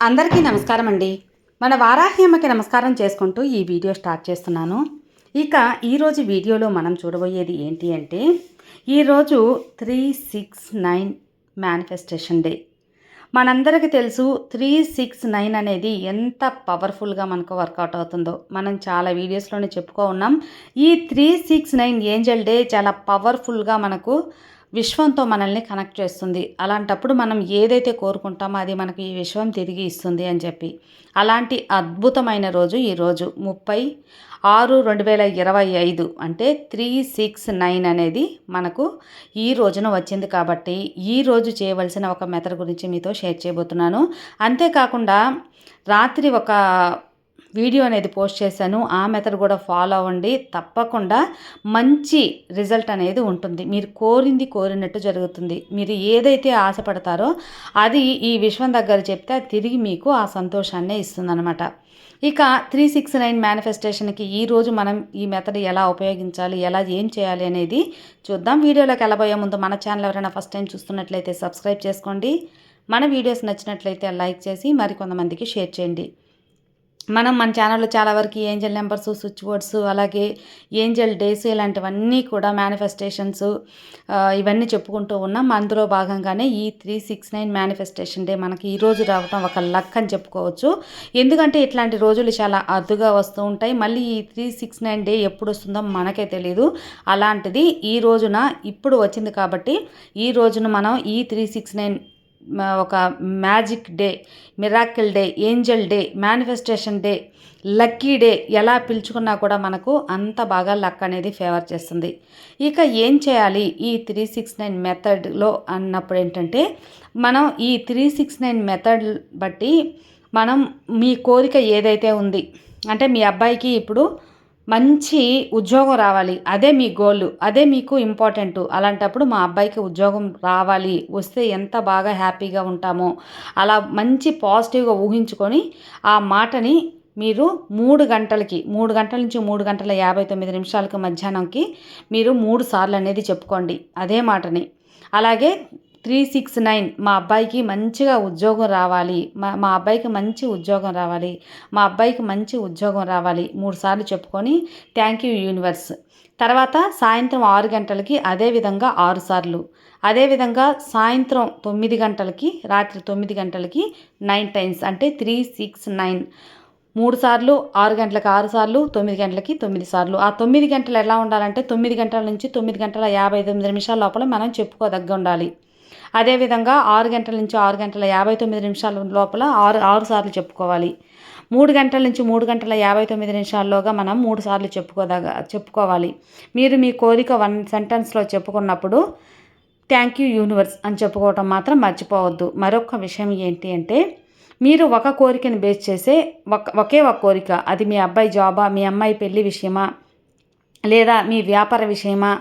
అందరికీ నమస్కారం అండి మన వారాహ్యమ్మకి నమస్కారం చేసుకుంటూ ఈ వీడియో స్టార్ట్ చేస్తున్నాను. ఇక ఈరోజు వీడియోలో మనం చూడబోయేది ఏంటి అంటే ఈరోజు three six nine manifestation day మనందరికీ తెలుసు త్రీ సిక్స్ నైన్ అనేది ఎంత పవర్ఫుల్గా మనకు వర్కౌట్ అవుతుందో. మనం చాలా వీడియోస్లోనే చెప్పుకో ఉన్నాం. ఈ three six nine angel day చాలా పవర్ఫుల్గా మనకు విశ్వంతో మనల్ని కనెక్ట్ చేస్తుంది. అలాంటప్పుడు మనం ఏదైతే కోరుకుంటామో అది మనకు ఈ విశ్వం తిరిగి ఇస్తుంది అని చెప్పి. అలాంటి అద్భుతమైన రోజు ఈరోజు ముప్పై ఆరు రెండు వేల ఇరవై ఐదు అంటే త్రీ సిక్స్ నైన్ అనేది మనకు ఈ రోజున వచ్చింది కాబట్టి ఈ రోజు చేయవలసిన ఒక మెథడ్ గురించి మీతో షేర్ చేయబోతున్నాను. అంతేకాకుండా రాత్రి ఒక వీడియో అనేది పోస్ట్ చేశాను. ఆ మెథడ్ కూడా ఫాలో అవ్వండి. తప్పకుండా మంచి రిజల్ట్ అనేది ఉంటుంది. మీరు కోరింది కోరినట్టు జరుగుతుంది. మీరు ఏదైతే ఆశపడతారో అది ఈ విశ్వం దగ్గర చెప్తే తిరిగి మీకు ఆ సంతోషాన్నే ఇస్తుందన్నమాట. ఇక త్రీ సిక్స్ నైన్ మేనిఫెస్టేషన్కి ఈరోజు మనం ఈ మెథడ్ ఎలా ఉపయోగించాలి ఎలా ఏం చేయాలి అనేది చూద్దాం. వీడియోలోకి వెళ్ళబోయే ముందు మన ఛానల్ ఎవరైనా ఫస్ట్ టైం చూస్తున్నట్లయితే సబ్స్క్రైబ్ చేసుకోండి. మన వీడియోస్ నచ్చినట్లయితే లైక్ చేసి మరికొంతమందికి షేర్ చేయండి. మనం మన ఛానల్లో చాలా వరకు ఏంజల్ నెంబర్స్ స్విచ్ బోర్డ్స్ అలాగే ఏంజల్ డేస్ ఇలాంటివన్నీ కూడా మేనిఫెస్టేషన్స్ ఇవన్నీ చెప్పుకుంటూ ఉన్నాం. అందులో భాగంగానే ఈ three six nine manifestation day మనకి ఈరోజు రావడం ఒక లక్ అని చెప్పుకోవచ్చు. ఎందుకంటే ఇట్లాంటి రోజులు చాలా అరుదుగా వస్తూ ఉంటాయి. మళ్ళీ ఈ త్రీ సిక్స్ నైన్ డే ఎప్పుడు వస్తుందో మనకే తెలియదు అలాంటిది ఈ రోజున ఇప్పుడు వచ్చింది కాబట్టి ఈ రోజున మనం ఈ త్రీ సిక్స్ నైన్ ఒక magic day miracle day angel day manifestation day lucky day ఎలా పిలుచుకున్నా కూడా మనకు అంత బాగా లక్ అనేది ఫేవర్ చేస్తుంది. ఇక ఏం చేయాలి? ఈ త్రీ సిక్స్ నైన్ మెథడ్లో అన్నప్పుడు ఏంటంటే మనం ఈ త్రీ సిక్స్ నైన్ మెథడ్ బట్టి మనం మీ కోరిక ఏదైతే ఉంది అంటే మీ అబ్బాయికి ఇప్పుడు మంచి ఉద్యోగం రావాలి. అదే మీ గోల్ అదే మీకు ఇంపార్టెంట్ అలాంటప్పుడు మా అబ్బాయికి ఉద్యోగం రావాలి. వస్తే ఎంత బాగా హ్యాపీగా ఉంటామో. అలా మంచి పాజిటివ్గా ఊహించుకొని ఆ మాటని మీరు మూడు గంటలకి మూడు గంటల నుంచి మూడు గంటల యాభై తొమ్మిది నిమిషాలకు మధ్యాహ్నంకి మీరు మూడు సార్లు అనేది చెప్పుకోండి. అదే మాటని. అలాగే త్రీ సిక్స్ నైన్ మా అబ్బాయికి మంచిగా ఉద్యోగం రావాలి. మా మా అబ్బాయికి మంచి ఉద్యోగం రావాలి. మా అబ్బాయికి మంచి ఉద్యోగం రావాలి. మూడు సార్లు చెప్పుకొని థ్యాంక్ యూ యూనివర్స్. తర్వాత సాయంత్రం ఆరు గంటలకి అదేవిధంగా ఆరు సార్లు. అదేవిధంగా సాయంత్రం తొమ్మిది గంటలకి రాత్రి తొమ్మిది గంటలకి నైన్ టైమ్స్ అంటే త్రీ సిక్స్ నైన్. మూడు సార్లు ఆరు గంటలకు ఆరు సార్లు తొమ్మిది గంటలకి తొమ్మిది సార్లు. ఆ తొమ్మిది గంటలు ఎలా ఉండాలంటే తొమ్మిది గంటల నుంచి తొమ్మిది గంటల యాభై తొమ్మిది నిమిషాల లోపల మనం చెప్పుకోదగ్గ ఉండాలి. అదేవిధంగా ఆరు గంటల నుంచి ఆరు గంటల యాభై తొమ్మిది నిమిషాల లోపల ఆరు ఆరు సార్లు చెప్పుకోవాలి. మూడు గంటల నుంచి మూడు గంటల యాభై తొమ్మిది నిమిషాల్లోగా మనం మూడు సార్లు చెప్పుకోదగ చెప్పుకోవాలి. మీరు మీ కోరిక వన్ సెంటెన్స్లో చెప్పుకున్నప్పుడు థ్యాంక్ యూ యూనివర్స్ అని చెప్పుకోవటం మాత్రం మర్చిపోవద్దు. మరొక విషయం ఏంటి అంటే మీరు ఒక కోరికను బేస్ చేసే ఒక ఒకే ఒక కోరిక. అది మీ అబ్బాయి జాబా మీ అమ్మాయి పెళ్ళి విషయమా లేదా మీ వ్యాపార విషయమా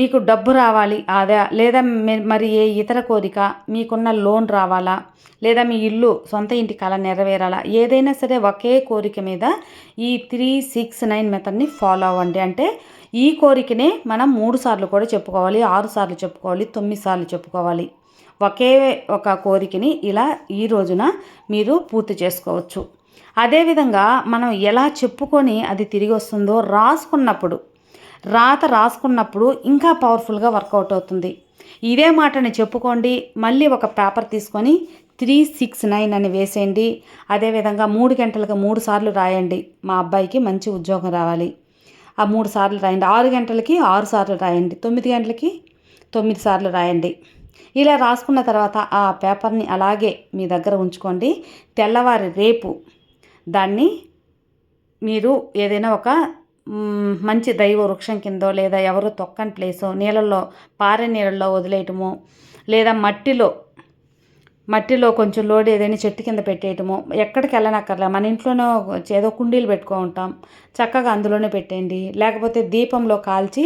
మీకు డబ్బు రావాలి అదే లేదా మరి ఏ ఇతర కోరిక మీకున్న లోన్ రావాలా లేదా మీ ఇల్లు సొంత ఇంటి కళ నెరవేరాలా ఏదైనా సరే ఒకే కోరిక మీద ఈ త్రీ సిక్స్ నైన్ మెథడ్ని ఫాలో అవ్వండి. అంటే ఈ కోరికనే మనం మూడు సార్లు కూడా చెప్పుకోవాలి ఆరు సార్లు చెప్పుకోవాలి తొమ్మిది సార్లు చెప్పుకోవాలి. ఒకే ఒక కోరికని ఇలా ఈ రోజున మీరు పూర్తి చేసుకోవచ్చు. అదేవిధంగా మనం ఎలా చెప్పుకొని అది తిరిగి వస్తుందో రాసుకున్నప్పుడు రాత రాసుకున్నప్పుడు ఇంకా పవర్ఫుల్గా వర్కౌట్ అవుతుంది. ఇదే మాటని చెప్పుకోండి మళ్ళీ ఒక పేపర్ తీసుకొని త్రీ సిక్స్ నైన్ అని వేసేయండి. అదేవిధంగా మూడు గంటలకు మూడు సార్లు రాయండి. మా అబ్బాయికి మంచి ఉద్యోగం రావాలి. ఆ మూడు సార్లు రాయండి. ఆరు గంటలకి ఆరు సార్లు రాయండి. తొమ్మిది గంటలకి తొమ్మిది సార్లు రాయండి. ఇలా రాసుకున్న తర్వాత ఆ పేపర్ని అలాగే మీ దగ్గర ఉంచుకోండి. తెల్లవారి రేపు దాన్ని మీరు ఏదైనా ఒక మంచి దైవ వృక్షం కిందో లేదా ఎవరు తొక్కని ప్లేసో నీళ్ళల్లో పారే నీళ్ళల్లో వదిలేయటము లేదా మట్టిలో మట్టిలో కొంచెం లోడ్ ఏదైనా చెట్టు కింద పెట్టేయటము ఎక్కడికి వెళ్ళనక్కర్లే మన ఇంట్లోనో ఏదో కుండీలు పెట్టుకో ఉంటాం చక్కగా అందులోనే పెట్టేయండి. లేకపోతే దీపంలో కాల్చి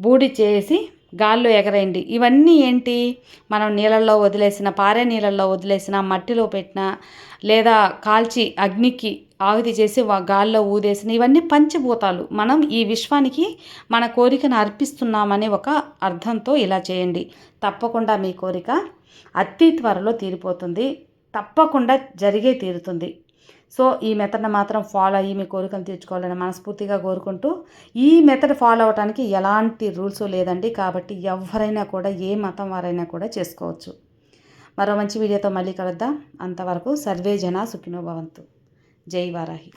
బూడి చేసి గాల్లో ఎగరేయండి. ఇవన్నీ ఏంటి? మనం నీళ్ళల్లో వదిలేసిన పారే నీళ్ళల్లో వదిలేసిన మట్టిలో పెట్టిన లేదా కాల్చి అగ్నికి ఆహుతి చేసి గాల్లో ఊదేసిన ఇవన్నీ పంచభూతాలు. మనం ఈ విశ్వానికి మన కోరికను అర్పిస్తున్నామనే ఒక అర్థంతో ఇలా చేయండి. తప్పకుండా మీ కోరిక అతి త్వరలో తీరిపోతుంది. తప్పకుండా జరిగే తీరుతుంది. సో ఈ మెథడ్ని మాత్రం ఫాలో అయ్యి మీ కోరికలు తీర్చుకోవాలని మనస్ఫూర్తిగా కోరుకుంటూ ఈ మెథడ్ ఫాలో అవడానికి ఎలాంటి రూల్స్ లేదండి. కాబట్టి ఎవరైనా కూడా ఏ మతం వారైనా కూడా చేసుకోవచ్చు. మరో మంచి వీడియోతో మళ్ళీ కలుద్దాం. అంతవరకు సర్వే జన సుఖినోభవంతు జై వారాహి.